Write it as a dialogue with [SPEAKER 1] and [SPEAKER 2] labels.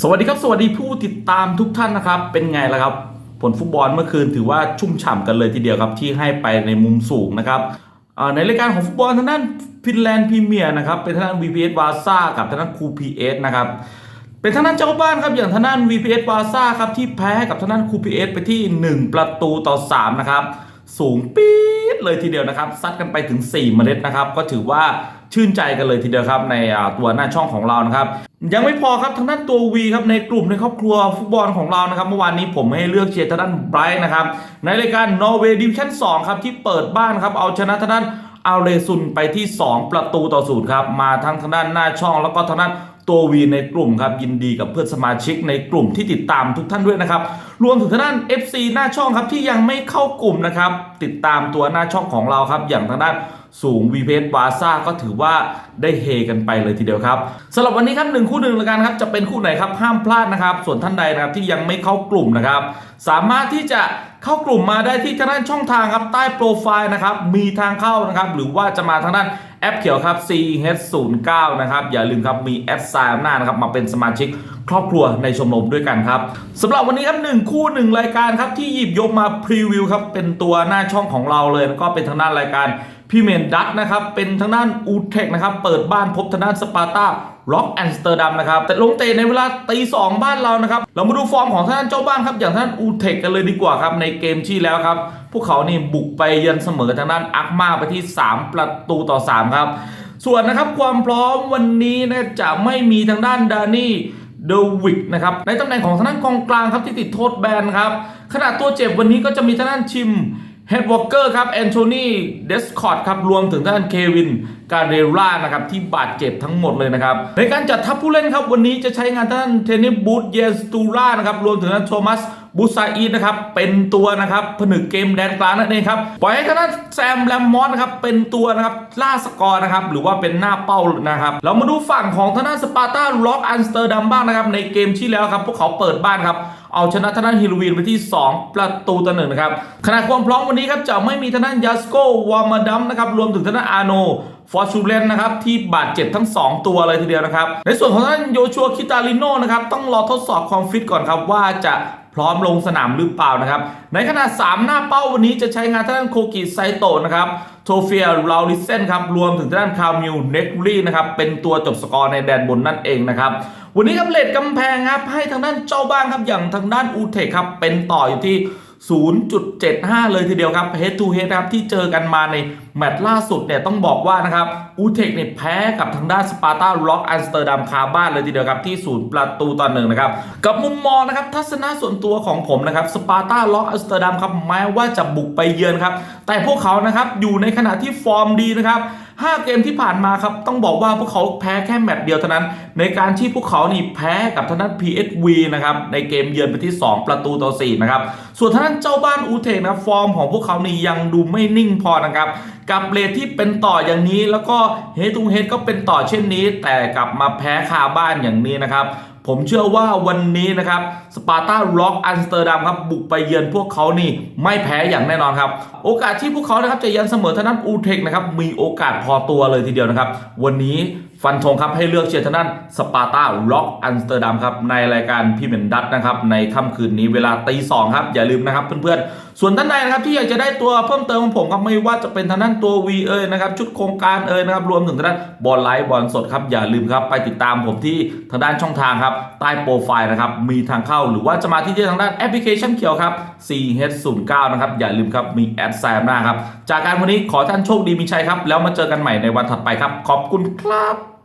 [SPEAKER 1] สวัสดีครับ สวัสดีผู้ติดตามทุกท่านนะครับ เป็นไงล่ะครับ ผลฟุตบอลเมื่อคืนถือว่าชุ่มฉ่ำกันเลยทีเดียวครับที่ให้ไปในมุมสูงนะครับในรายการของฟุตบอลทางด้านฟินแลนด์พรีเมียร์นะครับเป็นทางด้าน VPS วาซ่ากับทางด้านคู PS นะครับเป็นทางด้านเจ้าบ้านครับอย่างทางด้าน VPS วาซ่าครับที่แพ้กับทางด้านคู PS ไปที่ 1 ประตูต่อ 3 นะครับ สูงปี๊ดเลยทีเดียวนะครับซัดกันไปถึง 4 เมล็ดนะครับก็ถือว่า ชื่นใจกันเลยทีเดียวครับในตัวหน้าช่องของเรานะครับยังไม่พอครับทางด้านตัว V ครับในกลุ่มในครอบครัวฟุตบอลของเรานะครับเมื่อวานนี้ผมให้เลือกเชียร์ทางด้านไบรท์นะครับในรายการ Norway Division 2ครับที่เปิดบ้านครับเอาชนะทางด้านอาเรซุนไปที่ 2 ประตูต่อศูนย์ครับมาทั้งทางด้านหน้าช่อง แล้วก็ทางด้านตัว V ในกลุ่มครับยินดีกับเพื่อนสมาชิกในกลุ่มที่ติดตามทุกท่านด้วยนะครับรวมถึงทางด้าน FC หน้าช่องครับที่ยังไม่เข้ากลุ่มนะครับติดตามตัวหน้าช่องของเราครับอย่างทางด้าน สูง v p s วาซ่าก็ถือว่าได้เฮกันไปเลยทีเดียวครับสำหรับวันนี้ครับหนึ่งคู่หนึ่งละกันครับจะเป็นคู่ไหนครับห้ามพลาดนะครับ ส่วนท่านใดนะครับที่ยังไม่เข้ากลุ่มนะครับ สามารถที่จะเข้ากลุ่มมาได้ที่ทางด้านช่องทางครับใต้โปรไฟล์นะครับมีทางเข้านะครับหรือว่าจะมาทางด้านแอปเขียวครับ CH09 นะครับอย่าลืมครับมีแอดไซน์หน้านะครับมาเป็นสมาชิกครอบครัวในชมรมด้วยกันครับสำหรับวันนี้ครับหนึ่งคู่หนึ่งรายการครับที่หยิบยกมาพรีวิวครับเป็นตัวหน้าช่องของเราเลยแล้วก็เป็นทางด้านรายการ พี่เมนดัตนะครับ เป็นทางด้านอูเทคนะครับ เปิดบ้านพบทางด้านสปาร์ตาล็อกแอนสเตอร์ดัมนะครับ แต่ลงเตะในเวลาตีสองบ้านเรานะครับ เรามาดูฟอร์มของทางด้านเจ้าบ้านครับ อย่างทางด้านอูเทคกันเลยดีกว่าครับ ในเกมที่แล้วครับ พวกเขานี่บุกไปเยือนเสมอทางด้านอักมาไปที่ 3 ประตูต่อ 3 ครับ ส่วนนะครับความพร้อมวันนี้นะจะไม่มีทางด้านดานี่เดวิกนะครับ ในตำแหน่งของทางด้านกองกลางครับที่ติดโทษแบนครับขณะตัวเจ็บวันนี้ก็จะมีทางด้านชิม เฮดวอลเกอร์ครับแอนโทนีเดสคอร์ดครับรวมถึงทางด้านเควินการเดร่านะครับที่บาดเจ็บทั้งหมดเลยนะครับ ในการจัดทัพผู้เล่นครับ วันนี้จะใช้งานทางด้านเทนนิสบูธเยสตูรานะครับรวมถึงทางด้านโทมัสบูซาอีนะครับเป็นตัวนะครับผนึกเกมแดนกลางนั่นเองครับปล่อยให้ทางด้านแซมแลมมอสนะครับเป็นตัวนะครับล่าสกอร์นะครับหรือว่าเป็นหน้าเป้านะครับเรามาดูฝั่งของทางด้านสปาร์ตาล็อกอันสเตอร์ดัมบ้างนะครับในเกมที่แล้วครับพวกเขาเปิดบ้านครับ เอาชนะทางด้านฮิลวีนไปที่ 2 ประตูต่อหนึ่งนะครับขณะความพร้อมวันนี้ครับจะไม่มีทางด้านยาสโกวามาดัมนะครับรวมถึงทางด้านอาโนฟอร์ชูเลนนะครับที่บาดเจ็บทั้ง 2 ตัวเลยทีเดียวนะครับ ในส่วนของท่านโยชัวคิตาลิโนนะครับต้องรอทดสอบความฟิตก่อนครับว่าจะ พร้อมลงสนามหรือเปล่านะครับ ในขณะ 3 หน้าเป้าวันนี้จะใช้งานทางด้านโคกิไซโตะนะครับโทเฟียลาลิเซนครับ รวมถึงทางด้านคามิวเนกรีนะครับ เป็นตัวจบสกอร์ในแดนบนนั่นเองนะครับ วันนี้ครับเลดกำแพงครับ ให้ทางด้านเจ้าบ้านครับ อย่างทางด้านอูเทคครับ เป็นต่ออยู่ที่ 0.75 เลยทีเดียวครับ head to head ครับที่เจอกันมาในแมตช์ล่าสุดเนี่ยต้องบอกว่านะครับอูเทคเนี่ยแพ้กับทางด้านสปาร์ตาล็อกอันสเตอร์ดัมคาบ้านเลยทีเดียวครับที่ 0 ประตูต่อหนึ่งนะครับกับมุมมองนะครับทัศนะส่วนตัวของผมนะครับสปาร์ตาล็อกอันสเตอร์ดัมครับแม้ว่าจะบุกไปเยือนครับแต่พวกเขานะครับอยู่ในขณะที่ฟอร์มดีนะครับ 5 เกมที่ผ่านมาครับ ต้องบอกว่าพวกเขาแพ้แค่แมตช์เดียวเท่านั้น ในการที่พวกเขานี่แพ้กับทางด้าน PSV นะครับในเกมเยือนไปที่ 2 ประตูต่อ4นะครับส่วนทางด้านเจ้าบ้านอูเทกนะฟอร์มของพวกเขานี่ยังดูไม่นิ่งพอนะครับ กับเลทที่เป็นต่ออย่างนี้ แล้วก็เฮดทูเฮดก็เป็นต่อเช่นนี้ แต่กลับมาแพ้คาบ้านอย่างนี้นะครับผมเชื่อว่าวันนี้นะครับสปาร์ตาล็อกอันสเตอร์ดัมครับบุกไปเยือนพวกเขานี่ไม่แพ้อย่างแน่นอนครับ โอกาสที่พวกเขานะครับจะยันเสมอทางด้านอูเทคนะครับมีโอกาสพอตัวเลยทีเดียวนะครับ วันนี้ฟันธงครับให้เลือกเชียร์ทางด้านสปาร์ตาล็อกอันสเตอร์ดัมครับในรายการพี่เมนดัตนะครับในค่ำคืนนี้เวลาตีสองครับอย่าลืมนะครับเพื่อนๆ ส่วนท่านใดนะครับที่อยากจะได้ตัวเพิ่มเติมของผมครับไม่ว่าจะเป็นทางด้านตัว V เอยนะครับชุดโครงการเอยนะครับรวมถึงทางด้านบอลไลฟ์บอลสดครับอย่าลืมครับไปติดตามผมที่ทางด้านช่องทางครับใต้โปรไฟล์นะครับมีทางเข้าหรือว่าจะมาที่ทางด้านแอปพลิเคชันเขียวครับ CH09 นะครับอย่าลืมครับมีแอดแซมหน้าครับจากการวันนี้ขอท่านโชคดีมีชัยครับแล้วมาเจอกันใหม่ในวันถัดไปครับ ขอบคุณครับ